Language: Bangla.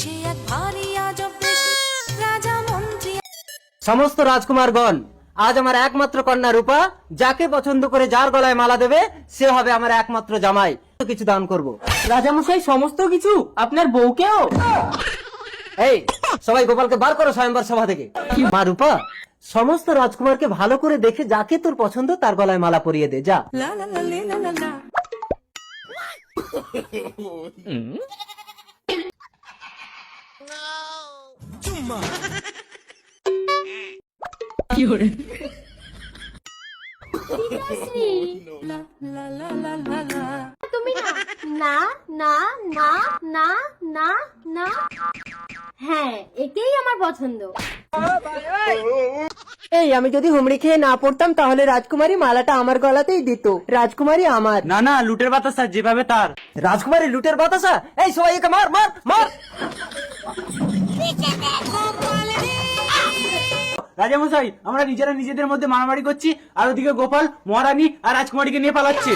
সে এক ভারী আজব দেশ। রাজা মন্ত্রী। সমস্ত রাজকুমারগণ আজ আমার একমাত্র কন্যা রূপা যাকে পছন্দ করে যার গলায় মালা দেবে সে হবে আমার একমাত্র জামাই। কিছু দান করব। রাজামশাই সমস্ত কিছু? আপনার বউকেও? এই সবাই গোপালকে বার করো স্বয়ংবর সভা থেকে। মা রূপা সমস্ত রাজকুমারকে ভালো করে দেখে যাকে তোর পছন্দ তার গলায় মালা পরিয়ে দে যা। আম্মা আমার পছন্দ এই আমি যদি হুমড়ি খেয়ে না পড়তাম তাহলে রাজকুমারী মালাটা আমার গলাতেই দিত রাজকুমারী আমার না না লুটের বাতাসা যেভাবে তার। রাজকুমারী লুটের বাতাসা? এই সবাই মার মার মার। রাজামশাই, আমরা নিজেরা নিজেদের মধ্যে মারামারি করছি, আর ওদিকে গোপাল, মহারানী আর রাজকুমারীকে নিয়ে পালাচ্ছে।